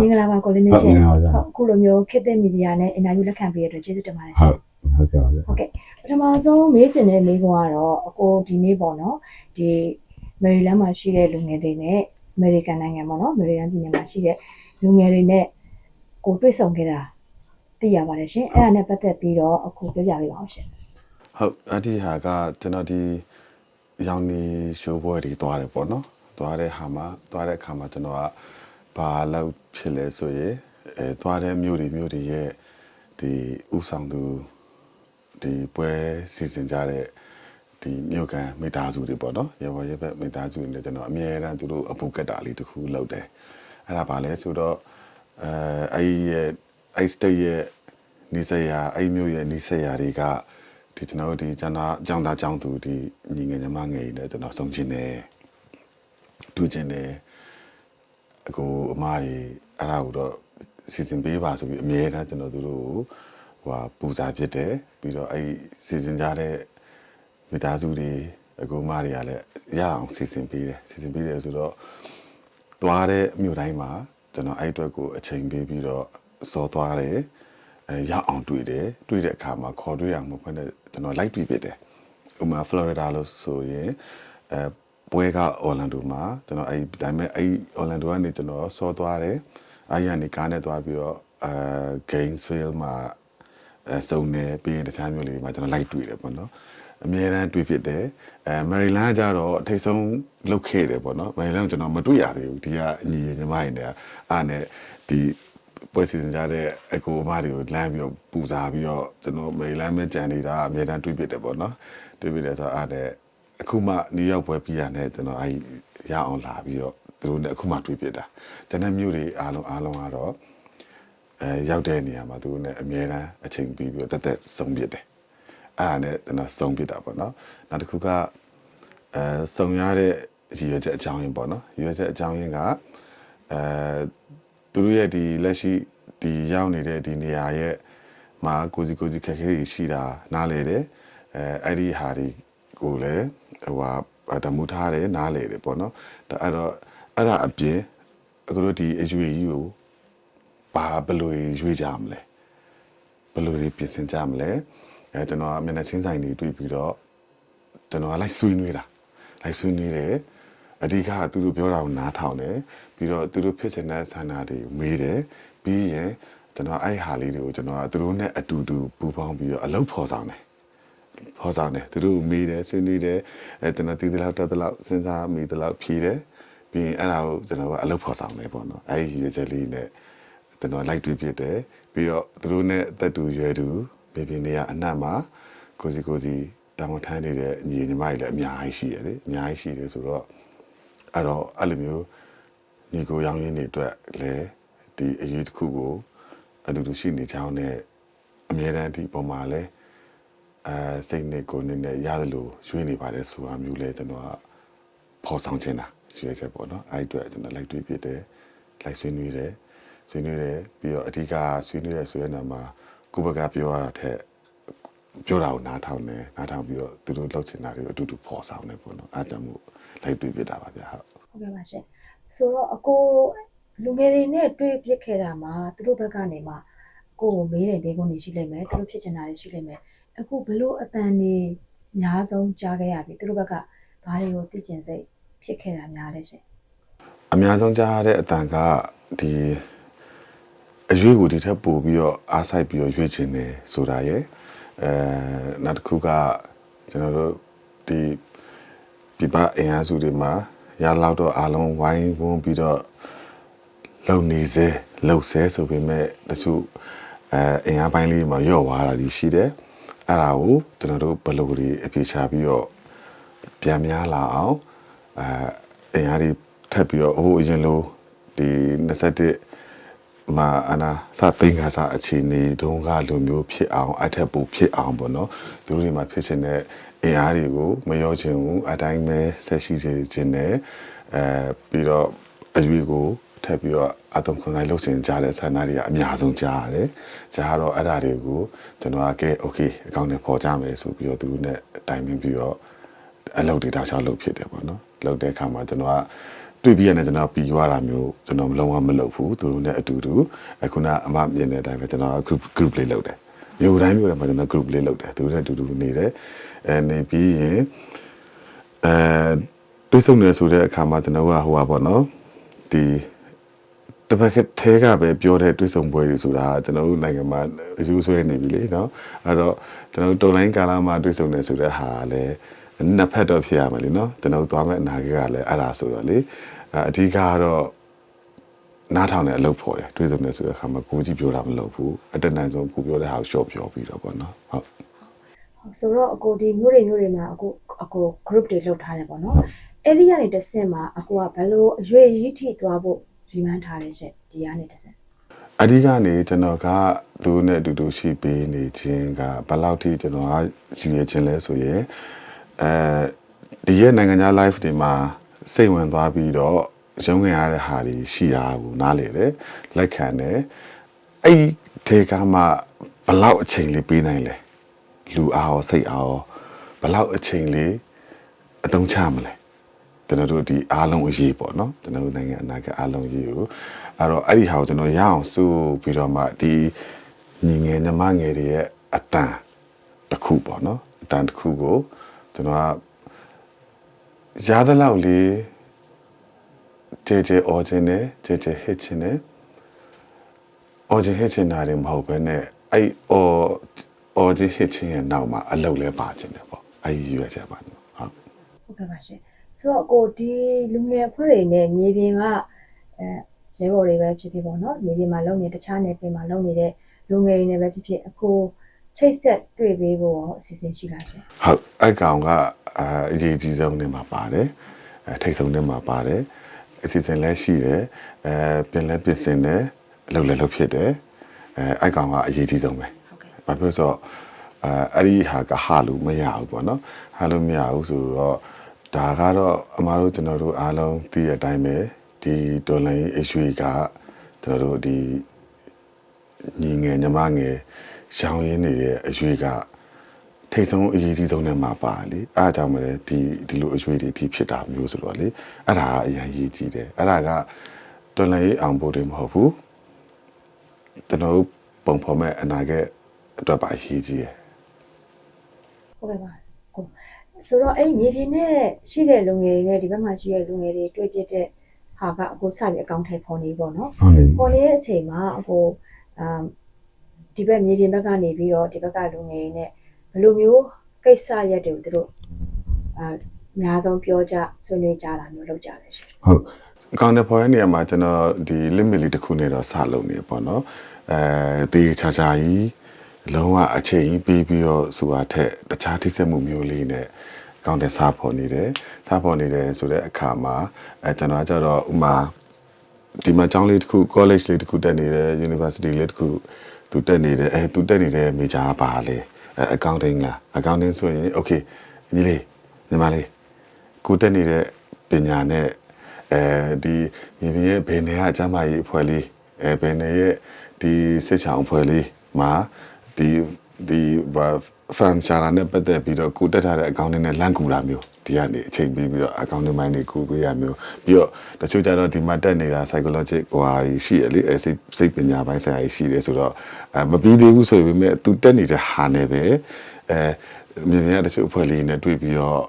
မင်္ဂလာပါကိုလင်းနေရှင်ဟုတ်မင်္ဂလာပါဟုတ်အခုလိုမျိုးခေတ်သစ်မီဒီယာနဲ့အင်တာဗျူးလက်ခံပေးရတဲ့အတွက်ကျေးဇူးတင်ပါတယ်ရှဟုင်တ်ဟုတ်ကဲ့ပါဗျာဟုတ်ကဲ့ပထမဆုံးမေးချင်တဲ့မေးခွန်းကတော့အကိုဒီနေ့ပေါ့နော်ဒီမယ်ရီလန်းမှာရှိတဲ့လူငယ်တွေနဲ့အမေရိကန်နိုင်ငံပေါ့နော်မယ်ရီလန်းပြည်နယ်မှာရှိတဲ့လူငယ်တွေနဲ့ကိုတွေ့ဆုံခဲ့တာသိရပါတယ်ရှင်အဲ့ဒါနဲ့ပတ်သက်ပြီးတော့အခုပြောပြပေးပါအောင်ရှင်ဟုတ်အဲ့ဒီဟာကကျွန်တော်ဒီရောင်နေရှိုးပွဲတွေတွားတယ်ပေါ့နော်တွားတဲ့ဟာမှာတွားတဲ့အခါမှာကျွန်တော်က ဘာလို့ဖြစ်လဲဆိုရင်အဲတွားတဲ့မြို့တွေမြို့တွေရဲ့ဒီဥဆောင်သူဒီပွဲစီစဉ်ကြတဲ့ဒီမြို့ကန်မိသားစုတွေပေါ့နော်ရေပေါ်ရေဘက်မိသားစုတွေနဲ့ကျွန်တော်အမြဲတမ်းသူတို့အပူကက်တာလေးတစ်ခုလုပ်တယ်အဲ့ဒါဘာလဲဆိုတော့အဲအဲ့ဒီရဲ့အဲ့ state ရဲ့နေစရာအဲ့မြို့ရဲ့နေစရာတွေကဒီကျွန်တော်တို့ဒီကျန်တာအကြောင်းသားအကြောင်းသူဒီညီငယ်ညီမငယ်တွေနဲ့ကျွန်တော်ဆုံးချင်းတယ်တွေ့ချင်းတယ် အကိုအမတွေအဲ့ဒါကိုတော့စီစဉ်ပေးပါဆိုပြီးအမြဲတမ်းကျွန်တော်တို့ကိုဟိုဟာပူဇာဖြစ်တယ်ပြီးတော့အဲ့စီစဉ်ကြတဲ့မိသားစုတွေအကိုအမတွေကလည်းရအောင်စီစဉ်ပေးတယ်စီစဉ်ပေးတယ်ဆိုတော့သွားတဲ့မြို့တိုင်းမှာကျွန်တော်အဲ့အတွက်ကိုအချိန်ပေးပြီးတော့စောသွားတယ်အဲရအောင်တွေ့တယ်တွေ့တဲ့အခါမှာခေါ်တွေ့ရမှာဖွင့်တဲ့ကျွန်တော်လိုက်တွေ့ဖြစ်တယ်ဥပမာ Florida လို့ဆိုရင်အဲ ပွဲက Orlando မှာကျွန်တော်အဲ့ဒါပေမဲ့အဲ့ Orlando ကနေကျွန်တော်ဆောသွားတယ်အဲ့ရနေကားနဲ့သွားပြီးတော့အဲ Gainesville မှာအဲစုံနေပြီးရင်တခြားမျိုးလေးမှာကျွန်တော်လိုက်တွေ့တယ်ပေါ့နော်အမြဲတမ်းတွေ့ဖြစ်တယ်အဲမယ်ရီလန်းကကြတော့အထိတ်ဆုံးလုတ်ခဲ့တယ်ပေါ့နော်မယ်ရီလန်းကကျွန်တော်မတွေ့ရသေးဘူးဒီကညီညီမတွေနဲ့အားနဲ့ဒီပွဲစီစဉ်ကြတဲ့အကိုအမတွေကိုလမ်းပြီးတော့ပူဇာပြီးတော့ကျွန်တော်မေလမ်းမဲ့ကြံနေတာအမြဲတမ်းတွေးပြတယ်ပေါ့နော်တွေးပြတယ်ဆိုတော့အားတဲ့ အခုမှနယူးယောက်ပွဲပြီးရတဲ့ကျွန်တော်အဲရအောင်လာပြီးတော့သူတို့နဲ့အခုမှတွေးပြတာကျန်တဲ့မြို့တွေအားလုံးအားလုံးကတော့အဲရောက်တဲ့နေရာမှာသူတို့နဲ့အမြဲတမ်းအချိန်ပြီးပြီးတော့တက်တက်ဆုံးပြတယ်အားနဲ့ကျွန်တော်ဆုံးပြတာပေါ့နော်နောက်တစ်ခုကအဲဆုံးရတဲ့ရည်ရွယ်ချက်အကြောင်းရင်းပေါ့နော်ရည်ရွယ်ချက်အကြောင်းရင်းကအဲသူတို့ရဲ့ဒီလက်ရှိဒီရောက်နေတဲ့ဒီနေရာရဲ့မှာကိုစီကိုစီခက်ခဲတွေရှိတာနားလေတယ်အဲအဲ့ဒီဟာတွေကိုလည်း ဟိုဟာတမှုထားတယ်နားလေတယ်ပေါ့နော်ဒါအဲ့တော့အဲ့ဒါအပြင်အခုတို့ဒီအရွေကြီးကိုဘာဘယ်လိုရွေးကြမလဲဘယ်လိုတွေပြင်ဆင်ကြမလဲအဲကျွန်တော်ကမျက်နှာချင်းဆိုင်တွေတွေ့ပြီးတော့ကျွန်တော်ကလိုက်ဆွေးနွေးတာလိုက်ဆွေးနွေးတယ်အဓိကကသူတို့ပြောတာကိုနားထောင်တယ်ပြီးတော့သူတို့ဖြစ်စင်တဲ့ဆန္ဒတွေကိုမေးတယ်ပြီးရင်ကျွန်တော်အဲ့ဟာလေးတွေကိုကျွန်တော်ကသူတို့နဲ့အတူတူပူးပေါင်းပြီးတော့အလုပ်ဖော်ဆောင်တယ် ဖော်ဆောင်တယ်သူတို့မေးတယ်ဆွေးနွေးတယ်အဲကျွန်တော်တည်တလောက်တက်တလောက်စဉ်းစားမိတလောက်ဖြေတယ်ပြီးရင်အဲ့ဒါကိုကျွန်တော်ကအလုပ်ဖော်ဆောင်တယ်ပေါ့နော်အဲ့ဒီရည်ချက်လေးနဲ့ကျွန်တော်လိုက်တွေ့ဖြစ်တယ်ပြီးတော့သူတို့နဲ့အသက်တူရွယ်တူပြည်ပြည်နေရအနက်မှာကိုစီကိုစီတောင်းထမ်းနေတဲ့ညီညီမတွေလည်းအများကြီးရှိတယ်လေအများကြီးရှိတယ်ဆိုတော့အဲ့တော့အဲ့လိုမျိုးညီကိုရောင်းရင်းတွေအတွက်လည်းဒီအရေးတစ်ခုကိုအတူတူရှိနေကြအောင်နဲ့အမြဲတမ်းဒီပုံမှာလည်း အဲစိတ်နဲ့ကိုယ်နဲ့ရတယ်လို့ရွေးနေပါတယ်ဆိုတာမျိုးလဲကျွန်တော်ကဖော်ဆောင်ချင်တာရွေးချက်ပေါ့နော်အဲ့အတွက်ကျွန်တော်လိုက်တွေ့ဖြစ်တယ်လိုက်ဆွေးနွေးတယ်ဆွေးနွေးတယ်ပြီးတော့အဓိကဆွေးနွေးရဆိုတဲ့နေရာမှာကိုယ့်ဘက်ကပြောရတဲ့ပြောတာကိုနားထောင်တယ်နားထောင်ပြီးတော့သူတို့လှုပ်ချင်တာတွေကိုအတူတူဖော်ဆောင်တယ်ပေါ့နော်အားကြောင့်မို့လိုက်တွေ့ဖြစ်တာပါဗျာဟုတ်ဟုတ်ကဲ့ပါရှင်ဆိုတော့အကိုလူငယ်တွေနဲ့တွေ့ပြစ်ခဲ့တာမှာသူတို့ဘက်ကနေမှအကိုကိုမေးတယ်ဘေးကုန်းနေရှိလိမ့်မယ်သူတို့ဖြစ်ချင်တာတွေရှိလိမ့်မယ် အခုဘလို့အတန်နေအများဆုံးကြားခဲ့ရပြီသူတို့ဘက်ကဘာတွေကိုသိကျင်စိတ်ဖြစ်ခဲ့တာများလဲရှင်အများဆုံးကြားရတဲ့အတန်ကဒီအရွေးကိုဒီထက်ပိုပြီးတော့အားဆိုင်ပြီးတော့ရွေးချင်တယ်ဆိုတာရယ်အဲနောက်တစ်ခုကကျွန်တော်တို့ဒီပြပအင်အားစုတွေမှာရလောက်တော့အားလုံးဝိုင်းဝန်းပြီးတော့လုံနေစေလုံဆဲဆိုပေမဲ့တချို့အဲအင်အားပိုင်းလေးမှာရော့သွားတာကြီးရှိတယ် အဲ့ဒါကိုကျွန်တော်တို့ဘယ်လိုတွေအပြေချပြီးတော့ပြန်များလာအောင်အဲအင်အားတွေထပ်ပြီးတော့ဟိုအရင်လိုဒီ21မှာအနာစသိန်းကစားအခြေအနေတုန်းကလိုမျိုးဖြစ်အောင်အထက်ပိုဖြစ်အောင်ပေါ့နော်သူတို့တွေမှာဖြစ်ခြင်းတဲ့အင်အားတွေကိုမရောချင်ဘူးအတိုင်းပဲဆက်ရှိစေခြင်းနဲ့အဲပြီးတော့အရွေးကို ထပ်ပြီးတော့အတုံခွန်ဆိုင်လှုပ်ရှင်ကြတဲ့ဆန္ဒတွေကအများဆုံးကြားရတယ်။ကြားတော့အဲ့ဒါတွေကိုကျွန်တော်ကကဲ okay အကောင့်နဲ့ပေါ်ကြမယ်ဆိုပြီးတော့သူတို့နဲ့တိုင်ပင်ပြီးတော့အလုပ်တွေတောက်ချောက်လုပ်ဖြစ်တယ်ပေါ့နော်။လုပ်တဲ့အခါမှာကျွန်တော်ကတွေ့ပြီးရတယ်ကျွန်တော်ပြီးသွားတာမျိုးကျွန်တော်မလုံးဝမလုပ်ဘူးသူတို့နဲ့အတူတူအခုနအမမြင်တဲ့အတိုင်းပဲကျွန်တော် group group လေးလုပ်တယ်မျိုးတိုင်းမျိုးတိုင်းမှာကျွန်တော် group လေးလုပ်တယ်သူတို့နဲ့အတူတူနေတယ်အဲနေပြီးရင်အဲတွေ့ဆုံနေဆိုတဲ့အခါမှာကျွန်တော်ကဟိုပါပေါ့နော်ဒီ တပတ်ထဲကပဲပြောတဲ့တွေ့ဆုံပွဲတွေဆိုတာကျွန်တော်တို့နိုင်ငံမှာအယူဆွဲနေပြီလေနော်အဲ့တော့ကျွန်တော်တို့တော်လိုင်းကာလမှာတွေ့ဆုံနေဆိုတဲ့ဟာလည်းနှစ်ဖက်တော့ဖြစ်ရမယ်လीနော်ကျွန်တော်တို့သွားမဲ့အနာဂတ်ကလည်းအဲ့ဒါဆိုတော့လေအအဓိကကတော့နားထောင်တဲ့အလုပ်ဖော်တယ်တွေ့ဆုံနေဆိုတဲ့အခါမှာကိုကြီးပြောတာမလုပ်ဘူးအတက်နိုင်ဆုံးကိုပြောတဲ့ဟာကိုရှော့ပြောပြီးတော့ပေါ့နော်ဟုတ်ဟုတ်ဆိုတော့အကိုဒီမျိုးတွေမျိုးတွေမှာအကိုအကို group တွေလုပ်ထားတယ်ပေါ့နော်အဲ့ဒီကနေတစ်ဆင့်မှာအကိုကဘယ်လိုအရွေကြီးထိသွားဖို့ ရည်မှန်းထားလဲရှင့်ဒီကနေတစ်ဆင့်အဓိကနေကျွန်တော်ကသူနဲ့အတူတူရှိပေးနေခြင်းကဘယ်လောက်ထိကျွန်တော်ကယူရခြင်းလဲဆိုရင်အဲဒီရဲ့နိုင်ငံခြား live တွေမှာစိတ်ဝင်သွားပြီးတော့ရုံးငင်ရတဲ့ဟာတွေရှိတာကိုနားလေတယ်လက်ခံတယ်အဲ့ဒီထေကမှဘယ်လောက်အချိန်လေးပေးနိုင်လဲလူအားရောစိတ်အားရောဘယ်လောက်အချိန်လေးအသုံးချမလဲ ကျွန်တော်တို့ဒီအားလုံးအရေးပေါ့နော်ကျွန်တော်တို့နိုင်ငံအနာဂတ်အားလုံးအရေးကိုအဲ့တော့အဲ့ဒီဟာကိုကျွန်တော်ရအောင်စုပြီးတော့မှဒီညီငယ်ညီမငယ်တွေရဲ့အတန်တစ်ခုပေါ့နော်အတန်တစ်ခုကိုကျွန်တော်ကရသလောက်လေးကြဲကြဲအော်ခြင်းနဲ့ကြဲကြဲဟစ်ခြင်းနဲ့အော်ခြင်းဟစ်ခြင်းနာတွေမဟုတ်ဘဲနဲ့အဲ့အော်အော်ခြင်းဟစ်ခြင်းရဲ့နောက်မှာအလုပ်လဲပါခြင်းတယ်ပေါ့အဲ့ဒီရွယ်ချက်ပါနော်ဟုတ်ဟုတ်ကဲ့ပါရှင် ဆိုတော့အကိုဒီလူငယ်အဖွဲ့တွေနဲ့မြေပြင်ကအဲရဲဘော်တွေပဲဖြစ်ဖြစ်ပေါ့နော်မြေပြင်မှာလုံနေတခြားနယ်ပင်မှာလုံနေတဲ့လူငယ်တွေနဲ့ပဲဖြစ်ဖြစ်အခုချိတ်ဆက်တွေ့ပေးဖို့ရောအစီအစဉ်ရှိလားရှင်ဟုတ်အဲ့ကောင်ကအာအရေးကြီးဆုံးနေမှာပါတယ်အဲထိတ်ဆုံးနေမှာပါတယ်အစီအစဉ်လည်းရှိတယ်အဲပြင်လဲပြင်ဆင်တယ်အလုပ်လည်းလုပ်ဖြစ်တယ်အဲအဲ့ကောင်ကအရေးကြီးဆုံးပဲဟုတ်ကဲ့ဘာဖြစ်လို့ဆိုတော့အဲအဲ့ဒီဟာကဟာလို့မရဘူးပေါ့နော်ဟာလို့မရဘူးဆိုတော့ ဒါကတော့အမားတို့ကျွန်တော်တို့အားလုံးသိတဲ့အတိုင်းပဲဒီဒေါ်လာရေး issue ကကျွန်တော်တို့ဒီညီငယ်ညီမငယ်ရောင်ရင်းနေတဲ့အရွေကထိတ်ဆုံးအရေးကြီးဆုံးနဲ့မှာပါလေအားကြောင့်မလဲဒီဒီလိုအရွေတွေဒီဖြစ်တာမျိုးဆိုတော့လေအဲ့ဒါကအရင်ရေးကြည့်တယ်အဲ့ဒါကဒေါ်လာရေးအောင်ဖို့တွေမဟုတ်ဘူးကျွန်တော်တို့ပုံဖော်မဲ့အနာဂတ်အတွက်ပါအရေးကြီးရယ်ဟုတ်ကဲ့ပါကို ဆိုတော့အဲ့ဒီမြေပြင်နဲ့ရှိတဲ့လူငယ်တွေနဲ့ဒီဘက်မှာရှိတဲ့လူငယ်တွေတွေ့ပြတဲ့ဟာကအကိုစပြီးအကောင့်ထဲပေါ်နေပေါ့နော်ဟုတ်တယ်ပေါ်နေတဲ့အချိန်မှာအကိုအမ်ဒီဘက်မြေပြင်ဘက်ကနေပြီးတော့ဒီဘက်ကလူငယ်တွေနဲ့ဘယ်လိုမျိုးကိစ္စရက်တွေကိုသူတို့အာအများဆုံးပြောကြဆွေးနွေးကြတာမျိုးလုပ်ကြလဲရှင်ဟုတ်အကောင့်နဲ့ဖော်ရတဲ့နေရာမှာကျွန်တော်ဒီ limit လေးတစ်ခုနဲ့တော့စလုပ်နေပေါ့နော်အဲတေးချာချာကြီး လုံးဝအချိန်ကြီးပြီးပြီးတော့ဆိုတာထက်တခြားထိစက်မှုမျိုးလေးနဲ့ကောင်းတဲ့စားဖော်နေတယ်စားဖော်နေတယ်ဆိုတဲ့အခါမှာအဲကျွန်တော်ကကြတော့ဥမာဒီမှာကျောင်းလေးတစ်ခု college လေးတစ်ခုတက်နေတယ် university လေးတစ်ခုသူတက်နေတယ်အဲသူတက်နေတဲ့ major ကပါလေအဲ accounting လား accounting ဆိုရင် okay ညီလေးညီမလေးကိုတက်နေတဲ့ပညာနဲ့အဲဒီမြေပြင်ရဲ့ဘယ်နေရအကျမ်းမာရေးအဖွဲ့လေးအဲဘယ်နေရဲ့ဒီစစ်ချောင်အဖွဲ့လေးမှာ ဒီဒီဘာဖန်ရှာရာနဲ့ပတ်သက်ပြီးတော့ကိုတက်ထားတဲ့အကောင့်နဲ့လန့်ကူတာမျိုးဒီကနေအချိန်ပြီးပြီးတော့အကောင့်တွေမိုင်းတွေကိုပေးရမျိုးပြီးတော့တချို့ကျတော့ဒီမှာတက်နေတာ psychological ဟိုဟာကြီးရှိရလေအဲစိတ်စိတ်ပညာပိုင်းဆိုင်ရာကြီးရှိတယ်ဆိုတော့အဲမပြီးသေးဘူးဆိုပေမဲ့သူတက်နေတဲ့ဟာနဲ့ပဲအဲမြေပြင်ကတချို့အဖွဲ့လေးနဲ့တွေ့ပြီးတော့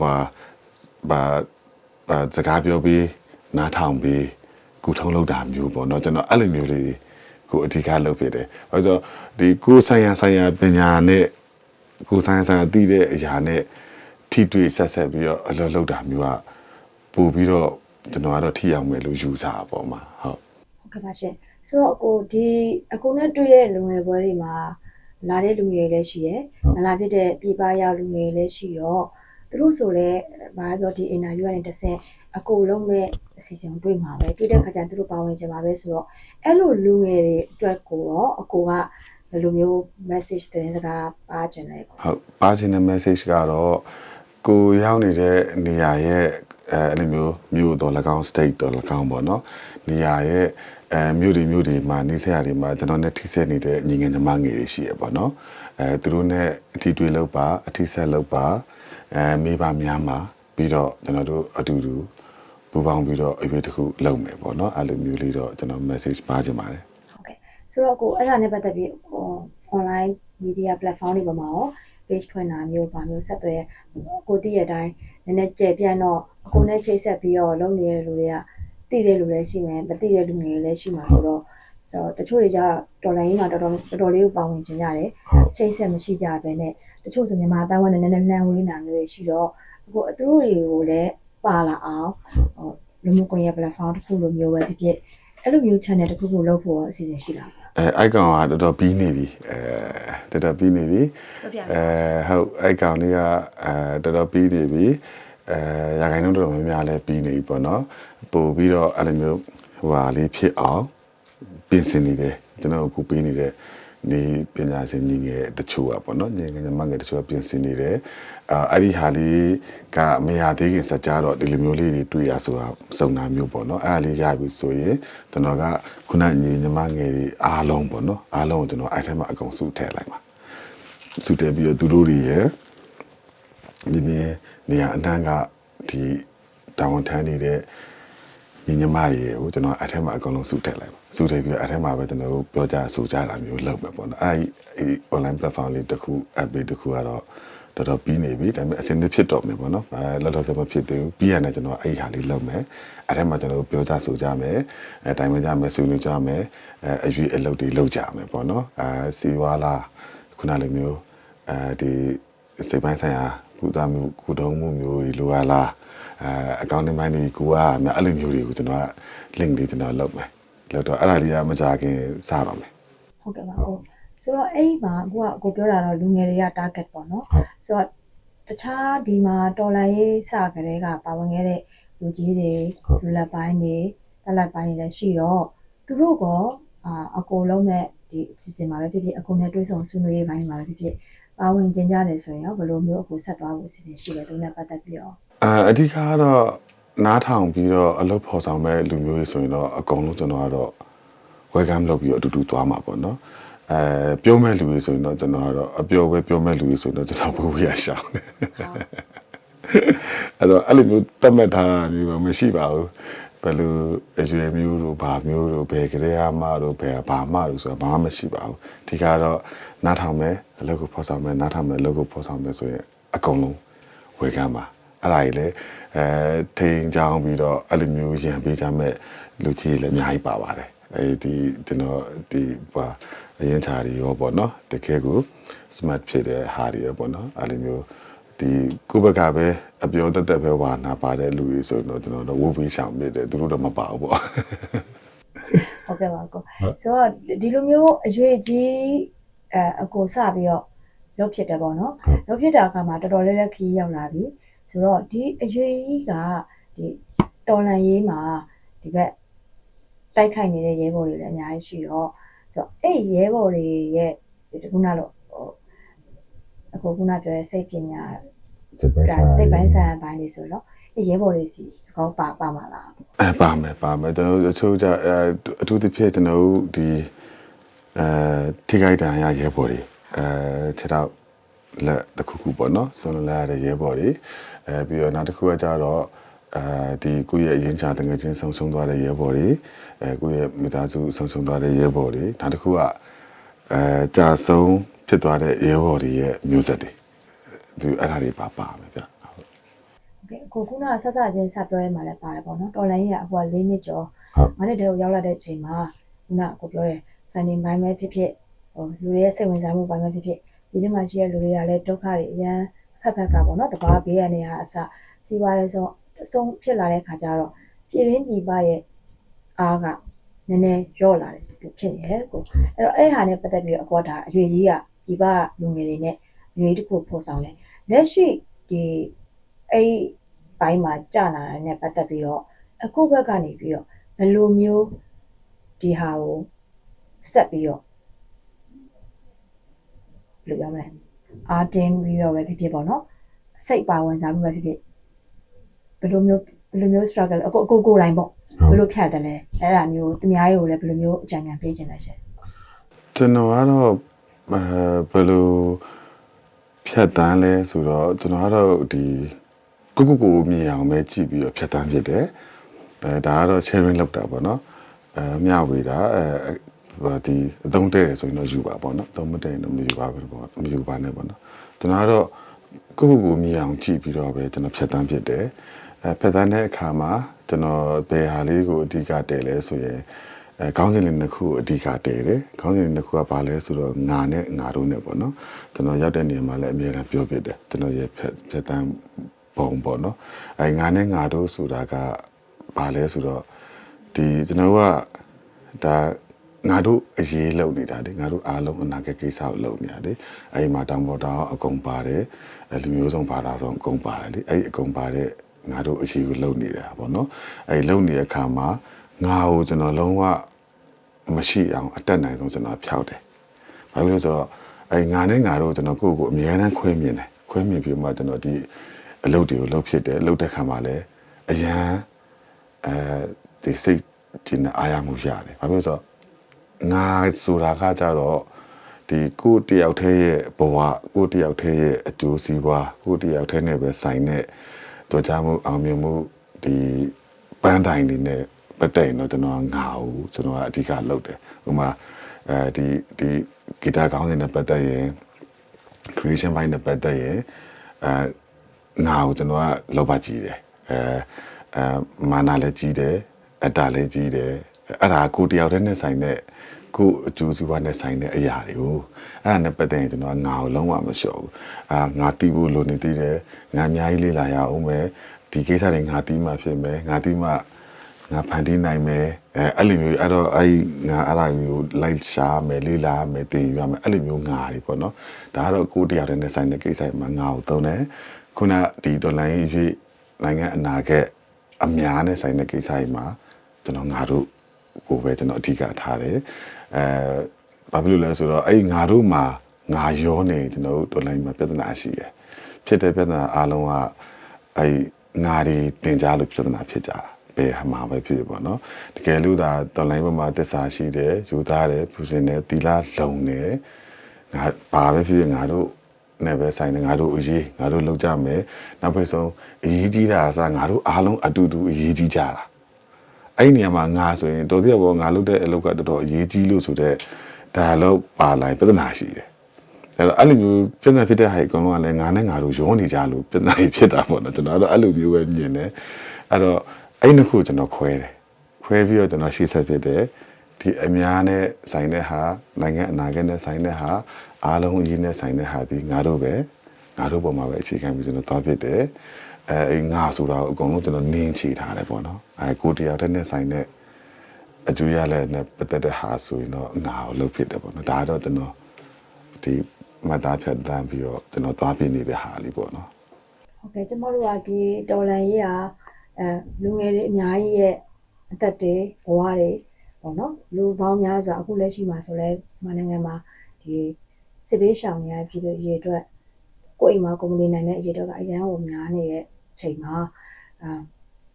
ဘာဘာဘာစကားပြောပြီးနားထောင်ပြီးကုထုံးလောက်တာမျိုးပေါ့เนาะကျွန်တော်အဲ့လိုမျိုးလေး ကိုအဓိကလုပ်ဖြစ်တယ်။ဘာလို့ဆိုဒီကိုဆိုင်ရာဆိုင်ရာပညာနဲ့ကိုဆိုင်ရာဆိုင်ရာသိတဲ့အရာနဲ့ထိတွေ့ဆက်ဆက်ပြီးတော့အလုပ်လုပ်တာမျိုးကပို့ပြီးတော့ကျွန်တော်ကတော့ထိရောက်မယ်လို့ယူဆတာပေါ့မှာဟုတ်ဟုတ်ကဲ့ပါရှင်ဆိုတော့အကိုဒီအကိုနဲ့တွေ့တဲ့လူငယ်ပွဲတွေမှာလာတဲ့လူငယ်တွေလည်းရှိရယ်မလာဖြစ်တဲ့ပြည်ပရောက်လူငယ်တွေလည်းရှိတော့ သူတို့ဆိုလည်းဘာပြောဒီအင်တာဗျူးကနေတစ်ဆင့်အကိုလုံးမဲ့အစီအစဉ်ကိုတွေ့မှာပဲတွေ့တဲ့ခါကျရင်သူတို့ပါဝင်ချင်မှာပဲဆိုတော့အဲ့လိုလူငယ်တွေအတွက်ကိုရောအကိုကဘယ်လိုမျိုး message သတင်းစကားပါချင်လဲပေါ့ဟုတ်ပါချင်တဲ့ message ကတော့ကိုရောက်နေတဲ့နေရာရဲ့အဲအဲ့လိုမျိုးမြို့တော်၎င်း state တော်၎င်းပေါ့နော်နေရာရဲ့အဲမြို့တွေမြို့တွေမှာနေဆက်ရတွေမှာကျွန်တော်နဲ့ထိစပ်နေတဲ့ညီငယ်ညီမငယ်တွေရှိရပေါ့နော်အဲသူတို့နဲ့အထီးတွေ့လောက်ပါအထီးဆက်လောက်ပါ အဲမိဘများမှာပြီးတော့ကျွန်တော်တို့အတူတူပူပူပေါင်းပြီးတော့အရွေးတစ်ခုလုပ်မယ်ပေါ့နော်အဲ့လိုမျိုးလေးတော့ကျွန်တော် message ပါချင်ပါတယ်ဟုတ်ကဲ့ဆိုတော့ကိုအဲ့ဒါနဲ့ပတ်သက်ပြီးဟို online media platform တွေပေါ်မှာရော page ဖွင့်တာမျိုးဗာမျိုးဆက်သွယ်ကိုသိရတဲ့အတိုင်းနည်းနည်းကြဲပြန့်တော့အကိုနဲ့ချိတ်ဆက်ပြီးတော့လုပ်နေတဲ့လူတွေကသိတဲ့လူလည်းရှိမယ်မသိတဲ့လူငယ်လည်းရှိမှာဆိုတော့အဲ့ တော့တချို့တွေကတော်လိုင်းကြီးမှာတော်တော်တော်တော်လေးကိုပါဝင်ကျင်ကြတယ်ချိတ်ဆက်မရှိကြဘဲနဲ့တချို့ဆိုမြန်မာအတိုင်းဝိုင်းနည်းနည်းလှမ်းဝေးနာမျိုးတွေရှိတော့အခုသူတို့တွေကိုလည်းပါလာအောင်ဟိုလူမှုကွန်ရက် platform တစ်ခုလိုမျိုးပဲဖြစ်ဖြစ်အဲ့လိုမျိုး channel တစ်ခုခုလုပ်ဖို့အစီအစဉ်ရှိလားအဲအိုက်ကောင်ကတော်တော်ပြီးနေပြီအဲတော်တော်ပြီးနေပြီဟုတ်ပြပါအဲဟုတ်အိုက်ကောင်လေးကအဲတော်တော်ပြီးနေပြီအဲရာခိုင်နှုန်းတော်တော်များများလည်းပြီးနေပြီပေါ့နော်ပို့ပြီးတော့အဲ့လိုမျိုးဟိုဟာလေးဖြစ်အောင် ပြင်ဆင်နေတယ်ကျွန်တော်အခုပြီးနေတဲ့ဒီပညာရှင်ညီငယ်တချို့อ่ะပေါ့နော်ညီငယ်ညီမငယ်တချို့ကပြင်ဆင်နေတယ်အာအဲ့ဒီဟာလေးကမရသေးခင်စကြတော့ဒီလိုမျိုးလေးတွေတွေ့ရဆိုတာစုံနာမျိုးပေါ့နော်အဲ့ဒါလေးရပြီဆိုရင်ကျွန်တော်ကခုနညီညီမငယ်တွေအားလုံးပေါ့နော်အားလုံးကိုကျွန်တော်အဲ့ထဲမှာအကုန်စုထည့်လိုက်ပါစုတယ်ပြီးတော့သူတို့တွေရဲ့ဒီမြင်နေရာအနှံ့ကဒီတာဝန်ထမ်းနေတဲ့ ညီညီမတွေရဲ့ကိုကျွန်တော်အထက်မှာအကုန်လုံးစုထည့်လိုက်ပါစုထည့်ပြီးတော့အထက်မှာပဲကျွန်တော်တို့ပြောကြဆိုကြတာမျိုးလုပ်မယ်ပေါ့နော်အဲဒီအဲဒီ online platform လေးတစ်ခု app လေးတစ်ခုကတော့တော်တော်ပြီးနေပြီဒါပေမဲ့အစင်းသစ်ဖြစ်တော့မယ်ပေါ့နော်အဲလောလောဆယ်မဖြစ်သေးဘူးပြီးရတဲ့ကျွန်တော်အဲ့ဒီဟာလေးလုပ်မယ်အဲ့ထဲမှာကျွန်တော်တို့ပြောကြဆိုကြမယ်အဲတိုင်းမကြမယ်ဆွေးနွေးကြမယ်အဲအရွေးအလုပ်တွေလုပ်ကြမယ်ပေါ့နော်အဲစီဝါလာခုနလိုမျိုးအဲဒီစိတ်ပိုင်းဆိုင်ရာကုသမှုကုထုံးမှုမျိုးတွေလိုရလား အဲအကောင့်တွေပိုင်းတွေကိုကများအဲ့လိုမျိုးတွေကိုကျွန်တော်က link တွေကျွန်တော်လုပ်မယ်လုပ်တော့အဲ့ဒါလေးကမကြခင်စတော့မယ်ဟုတ်ကဲ့ပါကိုဆိုတော့အဲ့ဒီမှာအခုကကိုပြောတာတော့လူငယ်တွေက target ပေါ့နော်ဟုတ်ဆိုတော့တခြားဒီမှာတော်လိုင်းရေးစကြတဲ့ကပါဝင်ခဲ့တဲ့လူကြီးတွေဟုတ်လူလက်ပိုင်းတွေတက်လက်ပိုင်းတွေလည်းရှိတော့သူတို့ကအာအကိုလုံးနဲ့ဒီအစီအစဉ်မှာပဲဖြစ်ဖြစ်အကိုနဲ့တွဲဆောင်ဆွေးနွေးရေးပိုင်းတွေမှာပဲဖြစ်ဖြစ်ပါဝင်ကျင်ကြတယ်ဆိုရင်ရောဘယ်လိုမျိုးအကိုဆက်သွားဖို့အစီအစဉ်ရှိလဲသူနဲ့ပတ်သက်ပြီးတော့ အာအဓိကကတော့နားထောင်ပြီးတော့အလုပ်ဖော်ဆောင်မဲ့လူမျိုးတွေဆိုရင်တော့အကုန်လုံးကျွန်တော်ကတော့ welcome လုပ်ပြီးတော့အတူတူသွားမှာပေါ့နော်အဲပြောမဲ့လူတွေဆိုရင်တော့ကျွန်တော်ကတော့အပျော်ပဲပြောမဲ့လူတွေဆိုရင်တော့ကျွန်တော်ဘဝရရှောင်းတယ်အဲ့တော့အဲ့လိုမျိုးတတ်မှတ်ထားတာမျိုးတော့မရှိပါဘူးဘယ်လိုအရွယ်မျိုးတို့ဘာမျိုးတို့ဘယ်ကလေးအမတို့ဘယ်ဘာမှတို့ဆိုတာဘာမှမရှိပါဘူးဒီကတော့နားထောင်မယ်အလုပ်ကိုဖော်ဆောင်မယ်နားထောင်မယ်အလုပ်ကိုဖော်ဆောင်မယ်ဆိုရင်အကုန်လုံးဝေကမ်းပါ အဲ့ဒါကြီးလေအဲထိန်ချောင်းပြီးတော့အဲ့လိုမျိုးရံပေးကြမဲ့လူကြီးလည်းအများကြီးပါပါတယ်အဲဒီကျွန်တော်ဒီပါအရင်ချာတွေရောပေါ့နော်တကယ်ကို smart ဖြစ်တဲ့ဟာတွေရောပေါ့နော်အဲ့လိုမျိုးဒီကိုယ့်ဘက်ကပဲအပြောတတ်တတ်ပဲဝါနာပါတဲ့လူတွေဆိုရင်တော့ကျွန်တော်တို့ဝုတ်ပြီးရှောင်ပြတယ်သူတို့တော့မပါဘူးပေါ့ဟုတ်ကဲ့ပါကိုဆိုတော့ဒီလိုမျိုးအရွေကြီးအဲအကိုစပြီးတော့လုပ်ဖြစ်တယ်ပေါ့နော်လုပ်ဖြစ်တာအခါမှာတော်တော်လေးလေးခီးရောက်လာပြီ ဆိုတော့ဒီအရွေကြီးကဒီတော်လန်ရေးမှာဒီဘက်တိုက်ခိုက်နေတဲ့ရဲဘော်တွေလည်းအများကြီးရှိတော့ဆိုတော့အဲ့ရဲဘော်တွေရဲ့ဒီခုနတော့ဟိုအခုခုနပြောတဲ့စိတ်ပညာစိတ်ပိုင်းကဆိုင်ရာစိတ်ပိုင်းဆိုင်ရာပိုင်းတွေဆိုတော့အဲ့ရဲဘော်တွေစီကောပါပါမှာလားအဲပါမယ်ပါမယ်ကျွန်တော်တို့အချို့ကြအဲအထူးသဖြင့်ကျွန်တော်တို့ဒီအဲထိခိုက်တန်ရရဲဘော်တွေအဲခြေတော့လက်တစ်ခုခုပေါ့နော်ဆွန်လာရတဲ့ရဲဘော်တွေ အဲပြီးတော့နောက်တစ်ခုကကြတော့အာဒီကိုယ့်ရဲ့အရင်ချာတငယ်ချင်းဆုံဆုံသွားတဲ့ရဲဘော်တွေအဲကိုယ့်ရဲ့မိသားစုဆုံဆုံသွားတဲ့ရဲဘော်တွေနောက်တစ်ခုကအဲကြာဆုံးဖြစ်သွားတဲ့ရဲဘော်တွေရဲ့မျိုးဆက်တွေသူအဲ့ဒါတွေပါပါမယ်ဗျဟုတ်ကဲ့ကိုခုနဆက်ဆက်ချင်းဆက်ပြောရဲမှာလည်းပါတယ်ပေါ့နော်တော်လိုင်းရအဟိုက၄နှစ်ကျော်မနေ့တည်းကိုရောက်လာတဲ့အချိန်မှာခုနကိုပြောတဲ့ funding ဘိုင်းပဲဖြစ်ဖြစ်ဟိုလူတွေရဲ့စိတ်ဝင်စားမှုဘိုင်းပဲဖြစ်ဖြစ်ဒီနေ့မှရှိရလူတွေကလည်းဒုက္ခတွေအများ ဖက်ဖက်ကပေါ့နော်တဘာဘေးရနေရအစစီးပွားရေးဆုံးအဆုံးဖြစ်လာတဲ့ခါကျတော့ပြည်ရင်းပြည်ပရဲ့အားကနည်းနည်းရော့လာတယ်လို့ဖြစ်နေရဲ့ကိုအဲ့တော့အဲ့ဟာနဲ့ပတ်သက်ပြီးတော့အကောဒါအရွေကြီးကပြည်ပလူငယ်တွေနဲ့အရွေတစ်ခုပို့ဆောင်တယ်လက်ရှိဒီအဲ့ဘိုင်းမှာကြာလာတာနဲ့ပတ်သက်ပြီးတော့အခုဘက်ကနေပြီးတော့ဘယ်လိုမျိုးဒီဟာကိုဆက်ပြီးတော့ဘယ်လိုပြောမလဲ အာတင်ပြီးတော့ပဲဖြစ်ဖြစ်ပေါ့နော်စိတ်ပါဝင်စားမှုပဲဖြစ်ဖြစ်ဘယ်လိုမျိုးဘယ်လိုမျိုး struggle အကိုအကိုကိုယ်တိုင်ပေါ့ဘယ်လိုဖြတ်တယ်လဲအဲ့ဒါမျိုးသူများတွေကိုလည်းဘယ်လိုမျိုးအကြံဉာဏ်ပေးခြင်းလဲရှင်ကျွန်တော်ကတော့အဲဘယ်လိုဖြတ်တန်းလဲဆိုတော့ကျွန်တော်ကတော့ဒီကိုကိုကိုမြင်အောင်ပဲကြည့်ပြီးတော့ဖြတ်တန်းဖြစ်တယ်အဲဒါကတော့ sharing လုပ်တာပေါ့နော်အဲမျှဝေတာအဲဟို ဒီအသုံးတဲ့တယ်ဆိုရင်တော့ယူပါပေါ့နော်အသုံးမတဲ့ရင်တော့မယူပါဘူးပေါ့မယူပါနဲ့ပေါ့နော်ကျွန်တော်ကတော့ကိုယ့်ကိုယ်ကိုမြင်အောင်ကြည့်ပြီးတော့ပဲကျွန်တော်ဖြတ်တန်းဖြစ်တယ်အဲဖြတ်တန်းတဲ့အခါမှာကျွန်တော်ဘယ်ဟာလေးကိုအဓိကတည်လဲဆိုရင်အဲခေါင်းစဉ်လေးနှစ်ခုအဓိကတည်တယ်ခေါင်းစဉ်လေးနှစ်ခုကဘာလဲဆိုတော့ငါနဲ့ငါတို့နဲ့ပေါ့နော်ကျွန်တော်ရောက်တဲ့နေရာမှာလည်းအမြဲတမ်းပြောပြတယ်ကျွန်တော်ရဲ့ဖြတ်ဖြတ်တန်းပုံပေါ့နော်အဲငါနဲ့ငါတို့ဆိုတာကဘာလဲဆိုတော့ဒီကျွန်တော်တို့ကဒါ ငါတို့အရေးလုံနေတာလေငါတို့အားလုံးအနာဂတ်ကိစ္စကိုလုံနေတာလေအဲဒီမှာတောင်ပေါ်တောင်အကုန်ပါတယ်အဲလူမျိုးစုံဘာသာစုံအကုန်ပါတယ်လေအဲဒီအကုန်ပါတဲ့ငါတို့အရေးကိုလုံနေတာပေါ့နော်အဲဒီလုံနေတဲ့အခါမှာငါ့ကိုကျွန်တော်လုံးဝမရှိအောင်အတက်နိုင်ဆုံးကျွန်တော်ဖျောက်တယ်ဘာလို့လဲဆိုတော့အဲငါနဲ့ငါတို့ကျွန်တော်ကိုယ့်ကိုယ်အများအားခွဲမြင်တယ်ခွဲမြင်ပြီးမှကျွန်တော်ဒီအလုပ်တွေကိုလုပ်ဖြစ်တယ်လုပ်တဲ့ခါမှာလည်းအရန်အဲဒီစိတ်ကျင်တဲ့အားရမှုရတယ်ဘာဖြစ်လို့လဲဆိုတော့ ငါဆိုတာကကြတော့ဒီကိုယ့်တယောက်တည်းရဲ့ဘဝကိုယ့်တယောက်တည်းရဲ့အကျိုးစီးပွားကိုယ့်တယောက်တည်းနဲ့ပဲဆိုင်တဲ့တို့ကြမှုအောင်မြင်မှုဒီပန်းတိုင်တွေနဲ့ပတ်သက်ရင်တော့ကျွန်တော်ကငါ့ကိုကျွန်တော်ကအဓိကလုပ်တယ်ဥပမာအဲဒီဒီဂီတကောင်းစဉ်နဲ့ပတ်သက်ရင် creation ဘိုင်းနဲ့ပတ်သက်ရင်အဲငါ့ကိုကျွန်တော်ကလောက်ပါကြည့်တယ်အဲအဲမာနာလည်းကြည့်တယ်အတ္တလည်းကြည့်တယ် အဲ့ဒါကိုယ်တယောက်တည်းနဲ့ဆိုင်တဲ့ကိုယ်အကျိုးစီးပွားနဲ့ဆိုင်တဲ့အရာတွေကိုအဲ့ဒါနဲ့ပတ်သက်ရင်ကျွန်တော်ကငါ့ကိုလုံးဝမလျှော့ဘူးအာငါတီးဖို့လိုနေသေးတယ်ငါအများကြီးလေ့လာရအောင်မယ်ဒီကိစ္စတွေငါတီးမှဖြစ်မယ်ငါတီးမှငါဖန်တီးနိုင်မယ်အဲအဲ့လိုမျိုးအဲ့တော့အဲ့ဒီငါအဲ့ဒါမျိုးလိုက်ရှာမယ်လေးလာမယ်တင်ယူရမယ်အဲ့လိုမျိုးငါတွေပေါ့နော်ဒါကတော့ကိုယ်တရားတဲ့နဲ့ဆိုင်တဲ့ကိစ္စတွေမှာငါ့ကိုသုံးတယ်ခုနဒီဒေါ်လာရေးရွေးနိုင်ငံအနာဂတ်အများနဲ့ဆိုင်တဲ့ကိစ္စတွေမှာကျွန်တော်ငါတို့ ကိုပဲကျွန်တော်အဓိကထားတယ်အဲဘာဖြစ်လို့လဲဆိုတော့အဲ့ဒီငါတို့မှာငါရောနေကျွန်တော်တို့ဒေါ်လာမှာပြဿနာရှိတယ်ဖြစ်တဲ့ပြဿနာအားလုံးကအဲ့ဒီငါတွေတင်ကြလို့ပြဿနာဖြစ်ကြတာဘယ်ဟာမှာပဲဖြစ်ဖြစ်ပေါ့နော်တကယ်လို့ဒါတော်လိုင်းပေါ်မှာတစ္ဆာရှိတယ်ယူသားတယ်ပူစင်တယ်တီလာလုံတယ်ငါဘာပဲဖြစ်ဖြစ်ငါတို့နဲ့ပဲဆိုင်တယ်ငါတို့အရေးငါတို့လောက်ကြမယ်နောက်ပြီးဆုံးအရေးကြီးတာအစားငါတို့အားလုံးအတူတူအရေးကြီးကြတာ အဲ့ဒီနေရာမှာငါဆိုရင်တော်တော်ဘောငါလုပ်တဲ့အလုပ်ကတော်တော်အရေးကြီးလို့ဆိုတော့ဒါတော့ပါလာပြဿနာရှိတယ်အဲ့တော့အဲ့လိုမျိုးပြဿနာဖြစ်တဲ့ဟာအကုန်လုံးကလည်းငါနဲ့ငါတို့ရောနေကြလို့ပြဿနာကြီးဖြစ်တာပေါ့နော်ကျွန်တော်ကတော့အဲ့လိုမျိုးပဲမြင်တယ်အဲ့တော့အဲ့နှစ်ခုကျွန်တော်ခွဲတယ်ခွဲပြီးတော့ကျွန်တော်ရှေ့ဆက်ဖြစ်တယ်ဒီအများနဲ့ဆိုင်တဲ့ဟာနိုင်ငံအနာဂတ်နဲ့ဆိုင်တဲ့ဟာအားလုံးအရေးနဲ့ဆိုင်တဲ့ဟာဒီငါတို့ပဲငါတို့ပေါ်မှာပဲအခြေခံပြီးကျွန်တော်သွားဖြစ်တယ် အဲအဲ့ငါဆိုတာကိုအကုန်လုံးကျွန်တော်နင်းချထားတယ်ပေါ့နော်အဲကိုတရားတဲ့နဲ့ဆိုင်တဲ့အကျိုးရလည်းနဲ့ပတ်သက်တဲ့ဟာဆိုရင်တော့ငါကိုလုပ်ဖြစ်တယ်ပေါ့နော်ဒါကတော့ကျွန်တော်ဒီမသားဖြတ်တန်းပြီးတော့ကျွန်တော်သွားပြနေတဲ့ဟာလေးပေါ့နော်ဟုတ်ကဲ့ကျမတို့ကဒီတော်လန်ရေးကအဲလူငယ်တွေအများကြီးရဲ့အသက်တွေဘဝတွေပေါ့နော်လူပေါင်းများစွာအခုလက်ရှိမှာဆိုလဲမြန်မာနိုင်ငံမှာဒီစစ်ဘေးရှောင်နေရပြည်သူရေအတွက်ကိုယ့်အိမ်မှာကွန်မြူနီနိုင်တဲ့အရေအတွက်ကအရန်ကိုများနေတဲ့အ ချိန်မှာအာ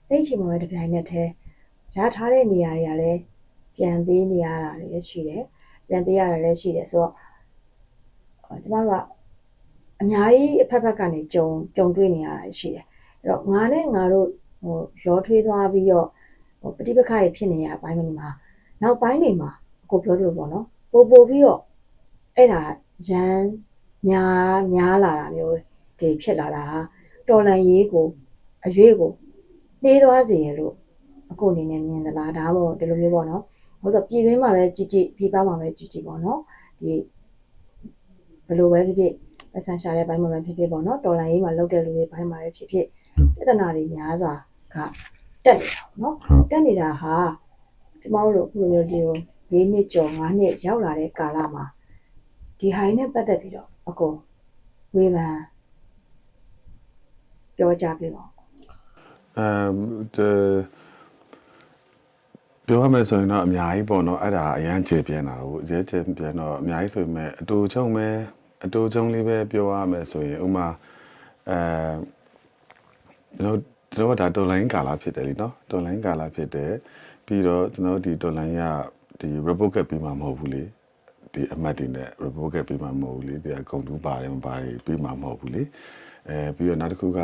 အဲ့ဒီအချိန်မှာပဲတစ်ပြိုင်နက်တည်းရထားတဲ့နေရာတွေကလည်းပြန်ပေးနေရတာလည်းရှိတယ်ပြန်ပေးရတာလည်းရှိတယ်ဆိုတော့အော်ကျမတို့ကအများကြီးအဖက်ဖက်ကနေကြုံကြုံတွေ့နေရတာရှိတယ်အဲ့တော့ငါနဲ့ငါတို့ဟိုရောထွေးသွားပြီးတော့ဟိုပฏิပက္ခကြီးဖြစ်နေရအပိုင်းတွေမှာနောက်ပိုင်းတွေမှာအခုပြောသလိုပေါ့နော်ပို့ပို့ပြီးတော့အဲ့ဒါရန်များများလာတာမျိုးတွေဖြစ်လာတာ တော်လန်ရေးကိုအရွေးကိုနှေးသွားစေရလို့အခုအနေနဲ့မြင်သလားဒါမှမဟုတ်ဒီလိုမျိုးပေါ့နော်ဟိုဆိုပြည်တွင်းမှာပဲကြည်ကြည်ပြည်ပမှာပဲကြည်ကြည်ပေါ့နော်ဒီဘယ်လိုပဲဖြစ်ဖြစ်အဆန်ရှာတဲ့ဘိုင်းမှာပဲဖြစ်ဖြစ်ပေါ့နော်တော်လန်ရေးမှာလောက်တဲ့လူတွေဘိုင်းမှာပဲဖြစ်ဖြစ်ပြဿနာတွေများစွာကတက်နေတာပေါ့နော်ဟုတ်တက်နေတာဟာကျမတို့လိုအခုလိုမျိုးဒီလို၄နှစ်ကျော်၅နှစ်ရောက်လာတဲ့ကာလမှာဒီဟိုင်းနဲ့ပတ်သက်ပြီးတော့အကုန်ဝေဖန် ပြောကြပြပါဦးအမ်ဒီပြောရမယ်ဆိုရင်တော့အများကြီးပေါ့နော်အဲ့ဒါအရန်ကျေပြင်းတာကိုအကျဲကျေပြင်းတော့အများကြီးဆိုပေမဲ့အတူချုံပဲအတူချုံလေးပဲပြောရမယ်ဆိုရင်ဥမာအဲကျွန်တော်ကျွန်တော်ကဒါတော်လိုင်းကာလာဖြစ်တယ်လीနော်တော်လိုင်းကာလာဖြစ်တယ်ပြီးတော့ကျွန်တော်ဒီတော်လိုင်းကဒီ report ကပြီးမှာမဟုတ်ဘူးလေဒီအမှတ်တွေနဲ့ report ကပြီးမှာမဟုတ်ဘူးလေဒီကဂုံတူးပါတယ်မပါတယ်ပြီးမှာမဟုတ်ဘူးလေ အဲပြီးတော့နောက်တစ်ခုက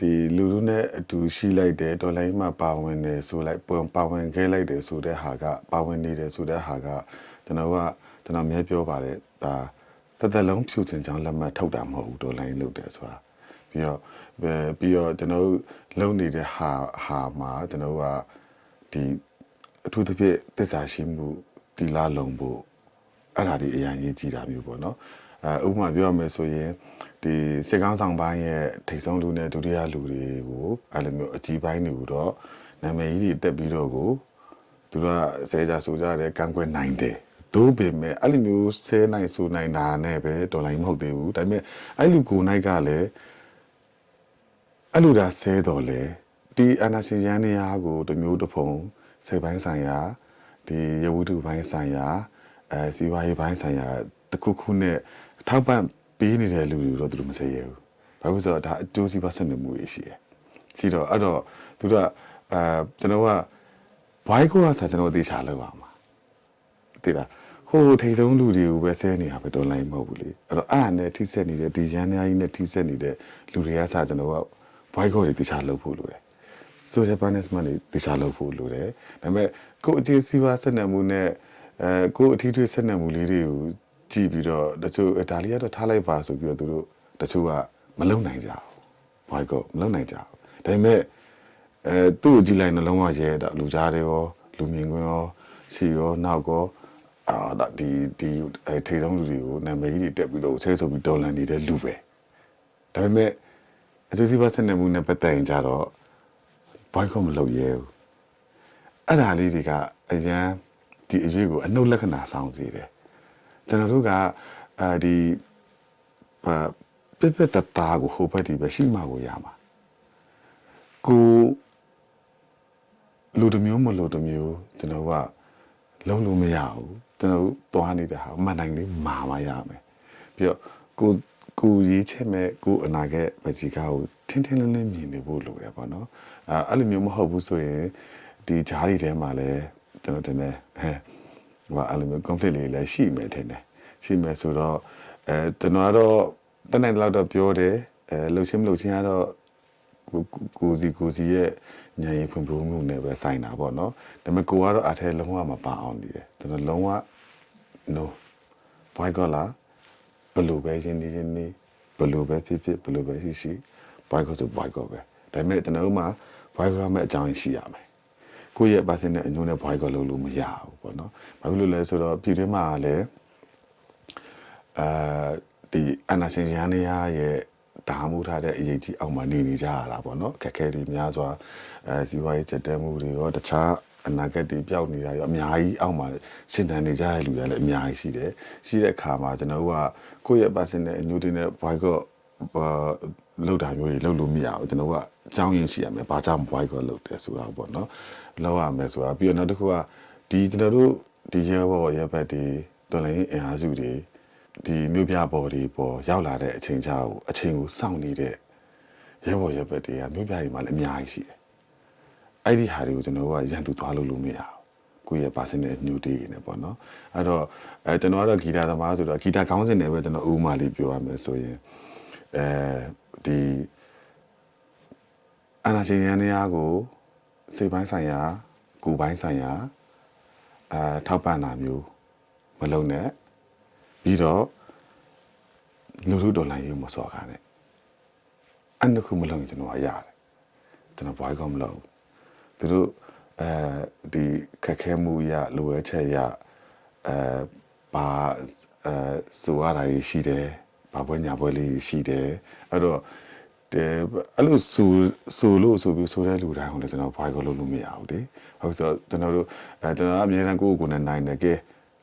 ဒီလူလူနဲ့အတူရှိလိုက်တယ်ဒေါ်လာမှာပါဝင်တယ်ဆိုလိုက်ပါဝင်ခဲ့လိုက်တယ်ဆိုတဲ့ဟာကပါဝင်နေတယ်ဆိုတဲ့ဟာကကျွန်တော်ကကျွန်တော်အမြဲပြောပါတယ်ဒါတစ်သက်လုံးဖြူစင်ကြောင်းလက်မှတ်ထုတ်တာမဟုတ်ဘူးဒေါ်လာလုပ်တယ်ဆိုတာပြီးတော့ပြီးတော့ကျွန်တော်လုံနေတဲ့ဟာဟာမှာကျွန်တော်ကဒီအထူးသဖြင့်သစ္စာရှိမှုဒီလာလုံဖို့အဲ့ဒါဒီအရင်ရေးကြည့်တာမျိုးပေါ့နော်အဲဥပမာပြောရမယ်ဆိုရင် ဒီစေကောင်းဆောင်ပိုင်းရဲ့ထိတ်ဆုံးလူနဲ့ဒုတိယလူတွေကိုအဲ့လိုမျိုးအကြီးပိုင်းတွေကိုတော့နာမည်ကြီးတွေတက်ပြီးတော့ကိုသူတို့ကဆဲကြဆိုကြတယ်ကန့်ကွက်နိုင်တယ်သို့ပေမဲ့အဲ့လိုမျိုးဆဲနိုင်ဆိုနိုင်တာနဲ့ပဲဒေါ်လာမဟုတ်သေးဘူးဒါပေမဲ့အဲ့လူကိုနိုင်ကလည်းအဲ့လိုဒါဆဲတော်လေဒီအနာရှင်ရန်နေရာကိုတစ်မျိုးတစ်ဖုံစိတ်ပိုင်းဆိုင်ရာဒီရဝတ္ထုပိုင်းဆိုင်ရာအဲစီးပွားရေးပိုင်းဆိုင်ရာတစ်ခုခုနဲ့ထောက်ပံ့ ပေးနေတဲ့လူတွေတော့သူတို့မဆဲရဘူးဘာလို့လဲဆိုတော့ဒါအကျိုးစီးပွားဆက်နွယ်မှုရရှိတယ်ရှိတော့အဲ့တော့သူတို့ကအဲကျွန်တော်ကဘိုင်းကိုကဆိုကျွန်တော်အသေးချာလောက်ပါမှာတိလားဟိုထိတ်ဆုံးလူတွေကိုပဲဆဲနေတာပဲတော်လိုင်းမဟုတ်ဘူးလေအဲ့တော့အဲ့ဒါနဲ့ထိဆက်နေတဲ့ဒီရန်များကြီးနဲ့ထိဆက်နေတဲ့လူတွေကစကျွန်တော်ကဘိုင်းကိုတွေတေချာလောက်ဖို့လိုတယ် social punishment တွေတေချာလုပ်ဖို့လိုတယ်ဒါပေမဲ့ကိုယ်အခြေစီးပွားဆက်နွယ်မှုနဲ့အဲကိုယ်အထီးထွေးဆက်နွယ်မှုလေးတွေကို ကြည့်ပြီးတော့တချို့ဒါလေးကတော့ထားလိုက်ပါဆိုပြီးတော့သူတို့တချို့ကမလုံနိုင်ကြဘူးဘာကောမလုံနိုင်ကြဘူးဒါပေမဲ့အဲသူ့ကိုကြည့်လိုက်နှလုံးဝရဲတာလူကြားတွေရောလူမြင်ကွင်းရောရှိရောနောက်ရောအာဒါဒီဒီအဲထိတ်ဆုံးလူတွေကိုနာမည်ကြီးတွေတက်ပြီးတော့ဆဲဆိုပြီးတော်လန်နေတဲ့လူပဲဒါပေမဲ့အကျိုးစီးပွားဆက်နွယ်မှုနဲ့ပတ်သက်ရင်ကြတော့ဘိုက်ခုမလုပ်ရဲဘူးအဲ့ဒါလေးတွေကအရန်ဒီအရေးကိုအနှုတ်လက္ခဏာဆောင်စေတယ် ကျွန်တော်တို့ကအာဒီပါပြပြတတာကိုဟိုဘက်ဒီပဲရှိမှကိုရမှာကိုလူတစ်မျိုးမလူတစ်မျိုးကျွန်တော်ကလုံးလို့မရဘူးကျွန်တော်တို့သွားနေတဲ့ဟာမှန်တိုင်းလေးမာမရမယ်ပြီးတော့ကိုကိုရေးချက်မဲ့ကိုအနာဂတ်ပကြီးကားကိုထင်းထင်းလင်းလင်းမြင်နေဖို့လိုတယ်ပေါ့နော်အဲအဲ့လိုမျိုးမဟုတ်ဘူးဆိုရင်ဒီဂျားတွေထဲမှာလည်းကျွန်တော်တင်တယ် ဟဲ့ဟိုအဲ့လိုမျိုး conflict လေးလည်းရှိမယ်ထင်တယ်ရှိမယ်ဆိုတော့အဲကျွန်တော်ကတော့တနေ့တော့တော့ပြောတယ်အဲလှုပ်ရှင်းမလှုပ်ရှင်းကတော့ကိုကိုစီကိုစီရဲ့ဉာဏ်ရည်ဖွံ့ဖြိုးမှုနဲ့ပဲဆိုင်တာပေါ့နော်ဒါပေမဲ့ကိုကတော့အထဲလုံးဝမပါအောင်နေတယ်ကျွန်တော်လုံးဝ no ဘိုင်ကောလာဘယ်လိုပဲရှင်းနေရှင်းနေဘယ်လိုပဲဖြစ်ဖြစ်ဘယ်လိုပဲရှိရှိဘိုင်ကောဆိုဘိုင်ကောပဲဒါပေမဲ့ကျွန်တော်တို့မှာဘိုင်ကောမဲ့အကြောင်းရင်းရှိရမယ် ကိုယ့်ရဲ့ပါစင်နဲ့အညိုးနဲ့ဘိုင်ကောလုပ်လို့မရဘူးပေါ့နော်ဘာဖြစ်လို့လဲဆိုတော့ပြည်တွင်းမှာလည်းအဲဒီအနာရှင်ရန်နေရရဲ့ဒါမှုထားတဲ့အရေးကြီးအောင်မှနေနေကြရတာပေါ့နော်ခက်ခဲတွေများစွာအဲစီးပွားရေးကျက်တဲမှုတွေရောတခြားအနာဂတ်တွေပျောက်နေတာရောအများကြီးအောက်မှာရှင်သန်နေကြတဲ့လူတွေလည်းအများကြီးရှိတယ်ရှိတဲ့အခါမှာကျွန်တော်တို့ကကိုယ့်ရဲ့ personal အညိုတွေနဲ့ boycott လောက်တာမျိုးတွေလုပ်လို့မရဘူးကျွန်တော်က အကြောင်းရင်းရှိရမယ်ဘာကြောင့် boycott လုပ်တယ်ဆိုတာပေါ့နော်လောက်ရမယ်ဆိုတာပြီးတော့နောက်တစ်ခုကဒီကျွန်တော်တို့ဒီရဲဘော်ရဲဘက်တွေတော်လိုင်းအင်အားစုတွေဒီမြို့ပြပေါ်တွေပေါ်ရောက်လာတဲ့အချိန်ကြာကိုအချိန်ကိုစောင့်နေတဲ့ရဲဘော်ရဲဘက်တွေကမြို့ပြတွေမှာလည်းအများကြီးရှိတယ်။အဲ့ဒီဟာတွေကိုကျွန်တော်တို့ကရန်သူသွားလို့လို့မရဘူး။ကိုယ့်ရဲ့ personal ညူတေးနေပေါ့နော်။အဲ့တော့အဲကျွန်တော်ကတော့ဂီတာသမားဆိုတော့ဂီတာကောင်းစင်တယ်ပဲကျွန်တော်ဥပမာလေးပြောရမယ်ဆိုရင်အဲဒီ အနာရှင်ရန်နေရာကိုစိတ်ပိုင်းဆိုင်ရာကိုယ်ပိုင်းဆိုင်ရာအဲထောက်ပံ့တာမျိုးမလုပ်နဲ့ပြီးတော့လူလူဒေါ်လာရေးမစော်ကားနဲ့အဲ့နှစ်ခုမလုပ်ရင်ကျွန်တော်ကရတယ်ကျွန်တော်ဘာကောမလုပ်သူတို့အဲဒီခက်ခဲမှုရလိုအပ်ချက်ရအဲဘာအဲဆိုရတာရှိတယ်ဘာပွဲညာပွဲလေးရှိတယ်အဲ့တော့ တဲ့အဲ့လိုဆိုဆိုလို့ဆိုပြီးဆိုတဲ့လူတိုင်းကိုလည်းကျွန်တော်ဘာကောလုပ်လို့မရဘူးလေဟုတ်ဆိုတော့ကျွန်တော်တို့အဲကျွန်တော်အမြဲတမ်းကိုယ့်ကိုယ်နဲ့နိုင်တယ်ကဲ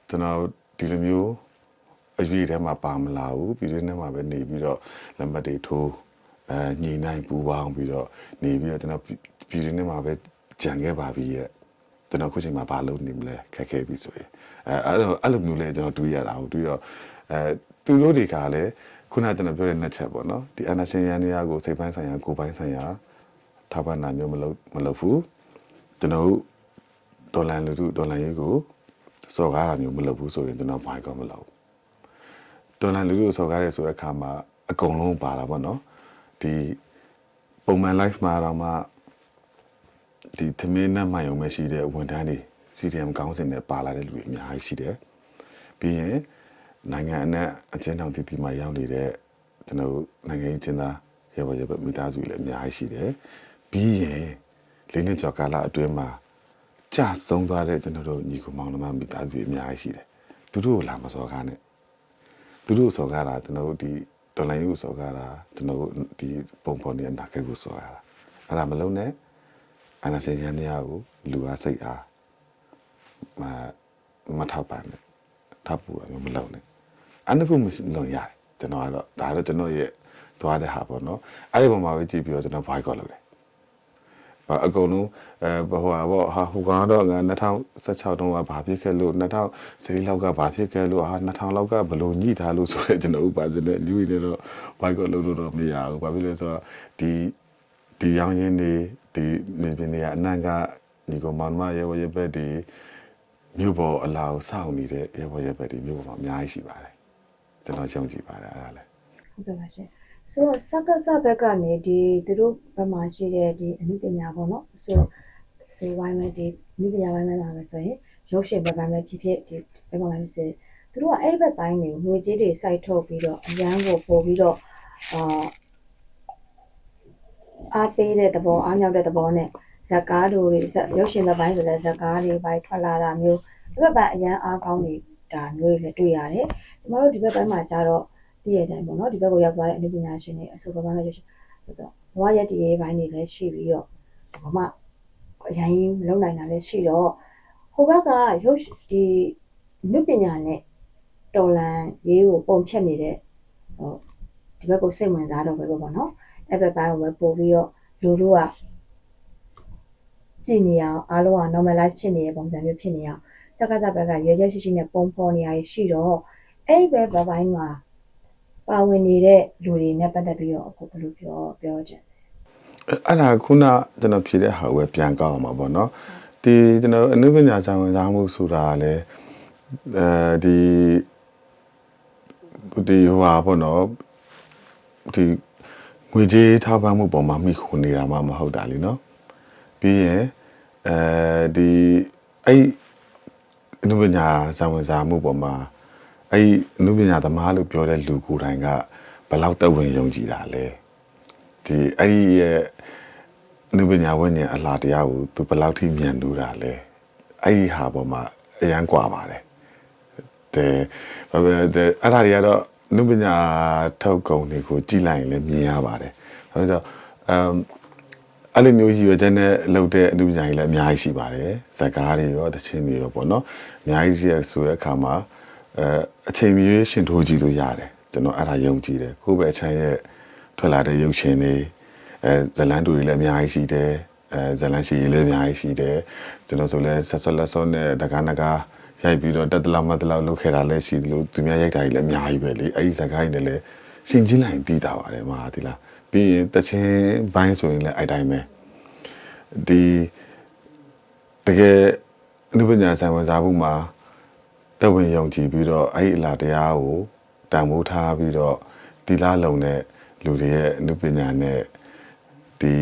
ကျွန်တော်ဒီလိုမျိုးအရွေထဲမှာပါမလာဘူးပြည်တွင်းထဲမှာပဲနေပြီးတော့လက်မှတ်တွေထိုးအဲညီနိုင်ပူပေါင်းပြီးတော့နေပြီးတော့ကျွန်တော်ပြည်တွင်းထဲမှာပဲကြံခဲ့ပါပြီရဲ့ကျွန်တော်ခုချိန်မှာဘာလုပ်နေမလဲခက်ခဲပြီဆိုရင်အဲအဲ့လိုအဲ့လိုမျိုးလဲကျွန်တော်တွေးရတာဟုတ်တွေးတော့အဲသူတို့တွေကလည်း ခုနကကျွန်တော်ပြောတဲ့နှစ်ချက်ပေါ့နော်ဒီအနာရှင်ရန်နေရာကိုစိတ်ပိုင်းဆိုင်ရာကိုယ်ပိုင်းဆိုင်ရာထားပါနာမျိုးမလုပ်မလုပ်ဘူးကျွန်တော်ဒေါ်လာလူထုဒေါ်လာရေးကိုစော်ကားတာမျိုးမလုပ်ဘူးဆိုရင်ကျွန်တော်ဘာကောမလုပ်ဘူးဒေါ်လာလူလူစော်ကားရဲဆိုတဲ့အခါမှာအကုန်လုံးပါတာပေါ့နော်ဒီပုံပုံမှန် live မှာတော့မှဒီသမင်းနဲ့မှန်ရုံပဲရှိတဲ့ဝန်ထမ်းတွေ CDM ကောင်းစင်နဲ့ပါလာတဲ့လူတွေအများကြီးရှိတယ်ပြီးရင် နိုင်ငံအနှံ့အချင်းတောင်တီတီမှာရောက်နေတဲ့ကျွန်တော်တို့နိုင်ငံရေးချင်းသားရေပေါ်ရေပေါ်မိသားစုတွေလည်းအများကြီးရှိတယ်ပြီးရင်လေးနှစ်ကျော်ကာလအတွင်းမှာကြာဆုံးသွားတဲ့ကျွန်တော်တို့ညီကောင်မောင်နှမမိသားစုတွေအများကြီးရှိတယ်သူတို့ကိုလာမစော်ကားနဲ့သူတို့စော်ကားတာကျွန်တော်တို့ဒီဒေါ်လာယူစော်ကားတာကျွန်တော်တို့ဒီပုံဖော်နေနာကဲကိုစော်ကားတာအဲ့ဒါမလုံးနဲ့အနာစေရန်နေရကိုလူအားစိတ်အားမမထောက်ပံ့နဲ့ထောက်ပူရမလုံးနဲ့ အနကုမလုံးရတယ်ကျွန်တော်ကတော့ဒါတော့ကျွန်တော်ရဲ့သွားတဲ့ဟာပေါ့နော်အဲ့ဒီပုံမှာပဲကြည့်ပြီးတော့ကျွန်တော် boycott လုပ်တယ်အကုန်လုံးအဲဟိုဟာပေါ့ဟာဟိုကတော့ငါ2016တုန်းကဘာဖြစ်ခဲ့လို့2010လောက်ကဘာဖြစ်ခဲ့လို့ဟာ2000လောက်ကဘလို့ညှိထားလို့ဆိုတော့ကျွန်တော်ဥပါစတဲ့လူတွေတော့ဘိုက်ကောလို့တော့မရဘူးဘာဖြစ်လဲဆိုတော့ဒီဒီရောင်းရင်းတွေဒီနေပြနေရအနံ့ကညီကောင်မောင်မရေဝရေဘက်ဒီမြို့ပေါ်အလာကိုစောင့်နေတဲ့ရေဝရေဘက်ဒီမြို့ပေါ်မှာအများကြီးရှိပါတယ် ကျွန်တော်ရှုံးကြည့်ပါတယ်အဲ့ဒါလည်းဟုတ်ကဲ့ပါရှင်ဆိုတော့စက္ကစဘက်ကနေဒီသူတို့ဘက်မှာရှိတဲ့ဒီအမှုပညာပေါ့နော်ဆိုဆိုဝိုင်းမဲ့ဒီအမှုပညာဝိုင်းမဲ့မှာပဲဆိုရင်ရုပ်ရှင်ဘက်ပိုင်းပဲဖြစ်ဖြစ်ဒီဘက်မှာလည်းစစ်သူတို့ကအဲ့ဘက်ပိုင်းကိုငွေကြေးတွေစိုက်ထုတ်ပြီးတော့အရန်ကိုပို့ပြီးတော့အာအားပေးတဲ့သဘောအားမြောက်တဲ့သဘောနဲ့ဇက်ကားတို့တွေဇက်ရုပ်ရှင်ဘက်ပိုင်းဆိုလည်းဇက်ကားတွေပိုင်းထွက်လာတာမျိုးဒီဘက်ပိုင်းအရန်အားကောင်းနေ တာမျိုးတွေလည်းတွေ့ရတယ်ကျမတို့ဒီဘက်ပိုင်းမှာကျတော့တည့်ရတဲ့အတိုင်းပေါ့နော်ဒီဘက်ကိုရောက်သွားတဲ့အနုပညာရှင်တွေအဆိုပပိုင်းပဲရွှေ့ဆိုတော့ဘဝရက်တည်ရေးပိုင်းတွေလည်းရှိပြီးတော့ဘာမှအရင်မလုပ်နိုင်တာလည်းရှိတော့ဟိုဘက်ကရုပ်ဒီအနုပညာနဲ့တော်လန်ရေးကိုပုံဖြတ်နေတဲ့ဟိုဒီဘက်ကိုစိတ်ဝင်စားတော့ပဲပေါ့နော်အဲ့ဘက်ပိုင်းကိုပဲပို့ပြီးတော့လူတို့က ကြည်နေအောင်အားလုံးက normalize ဖြစ်နေတဲ့ပုံစံမျိုးဖြစ်နေအောင်စက္ကစဘက်ကရဲရဲရှိရှိနဲ့ပုံဖော်နေရရှိတော့အဲ့ဘက်ဘက်ပိုင်းမှာ ပါဝင်နေတဲ့လူတွေနဲ့ပတ်သက်ပြီးတော့အခုဘယ်လိုပြောပြောချင်လဲ အဲ့ဒါခုနကျွန်တော်ဖြေတဲ့ဟာကိုပဲပြန်ကောက်အောင်ပါပေါ့နော်ဒီကျွန်တော်အနုပညာဆိုင်ဝင်စားမှုဆိုတာကလည်းအဲဒီဒီဟိုဟာပေါ့နော်ဒီငွေကြေးထောက်ပံ့မှုပေါ်မှာမိခိုနေတာမှမဟုတ်တာလीเนาะ ပြီးရင်အဲဒီအဲ့အနုပညာဇာဝင်စားမှုပေါ်မှာအဲ့အနုပညာသမားလို့ပြောတဲ့လူကိုယ်တိုင်ကဘလောက်သက်ဝင်ယုံကြည်တာလဲဒီအဲ့ရဲ့အနုပညာဝိညာဉ်အလှတရားကိုသူဘလောက်ထိမြန်တူးတာလဲအဲ့ဒီဟာပေါ်မှာအရန်ကွာပါတယ်တဲ့ဘာပဲတဲ့အဲ့ဒါတွေကတော့နုပညာထောက်ကုံတွေကိုကြည့်လိုက်ရင်လည်းမြင်ရပါတယ်။ဒါဆိုတော့အမ် အဲ့လိုမျိုးရည်ရွယ်ချက်နဲ့လုပ်တဲ့အနုပညာကြီးလည်းအများကြီးရှိပါတယ်ဇာတ်ကားတွေရောသချင်းတွေရောပေါ့နော်အများကြီးရှိရဆိုတဲ့အခါမှာအဲအချိန်မရွေးရှင်ထိုးကြည့်လို့ရတယ်ကျွန်တော်အဲ့ဒါယုံကြည်တယ်ကိုယ့်ပဲအချမ်းရဲ့ထွက်လာတဲ့ရုပ်ရှင်တွေအဲဇလန်တူတွေလည်းအများကြီးရှိတယ်အဲဇလန်ရှိတွေလည်းအများကြီးရှိတယ်ကျွန်တော်ဆိုလဲဆက်ဆက်လက်စောနဲ့တကားနကားရိုက်ပြီးတော့တက်တလောက်မတက်လောက်လုပ်ခဲ့တာလည်းရှိသလိုသူများရိုက်တာကြီးလည်းအများကြီးပဲလေအဲဒီဇာတ်ကားတွေလည်းရှင်ချင်းလိုက်တည်တာပါတယ်မဟာဒီလား ပြီးရင်တချင်းဘိုင်းဆိုရင်လည်းအဲ့တိုင်းပဲဒီတကယ်အနုပညာဆိုင်ဝင်စားမှုမှာတက်ဝင်ယုံကြည်ပြီးတော့အဲ့ဒီအလားတရားကိုတန်ဖိုးထားပြီးတော့တီလာလုံတဲ့လူတွေရဲ့အနုပညာနဲ့ဒီ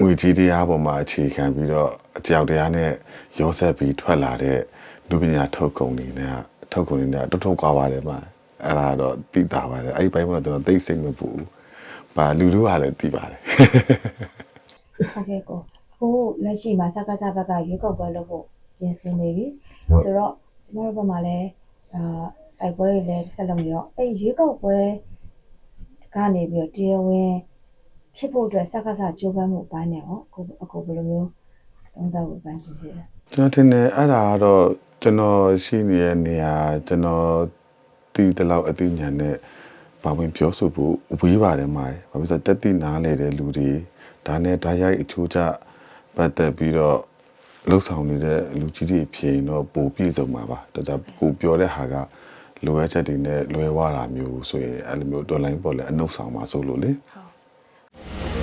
ငွေကြီးတရားပေါ်မှာအခြေခံပြီးတော့အကြောက်တရားနဲ့ရောဆက်ပြီးထွက်လာတဲ့လူပညာထုတ်ကုန်တွေနဲ့ထုတ်ကုန်တွေနဲ့တုတ်ထုတ်ကွာပါတယ်မှာ အဲ့ဒါတော့သိတာပါတယ်အဲ့ဒီဘိုင်းမှာကျွန်တော်သိစိတ်မပူဘူး။ဗာလူတို့ကလည်းသိပါတယ်ဟုတ်ကဲ့ကိုအခုလက်ရှိမှာစက္ကစဘက်ကရွေးကောက်ပွဲလုပ်ဖို့ပြင်ဆင်နေပြီဆိုတော့ကျမတို့ဘက်မှာလည်းအာတိုက်ပွဲတွေလည်းဆက်လုပ်နေတော့အဲ့ရွေးကောက်ပွဲကနေပြီးတော့တရားဝင်ဖြစ်ဖို့အတွက်စက္ကစကြိုးပမ်းမှုအပိုင်းနဲ့ရောအခုအခုဘယ်လိုမျိုးသုံးသပ်ဖို့ပန်းချင်သေးလဲကျွန်တော်ထင်တယ်အဲ့ဒါကတော့ကျွန်တော်ရှိနေတဲ့နေရာကျွန်တော် တည်တလောက်အသိဉာဏ်နဲ့ပါဝင်ပြောဆိုဖို့ဝေးပါတယ်မှာဘာဖြစ်လို့လဲဆိုတော့တက်တိနားလေတဲ့လူတွေဒါနဲ့ဓာတ်ရိုက်အချိုးကျပတ်သက်ပြီးတော့လှုပ်ဆောင်နေတဲ့လူကြီးတွေဖြစ်ရင်တော့ပိုပြည့်စုံမှာပါဒါကြောင့်ကိုပြောတဲ့ဟာကလိုအပ်ချက်တွေနဲ့လွဲဝါတာမျိုးဆိုရင်အဲ့လိုမျိုးဒေါ်လာပေါ်လဲအနှုတ်ဆောင်မှာဆိုလို့လေဟုတ်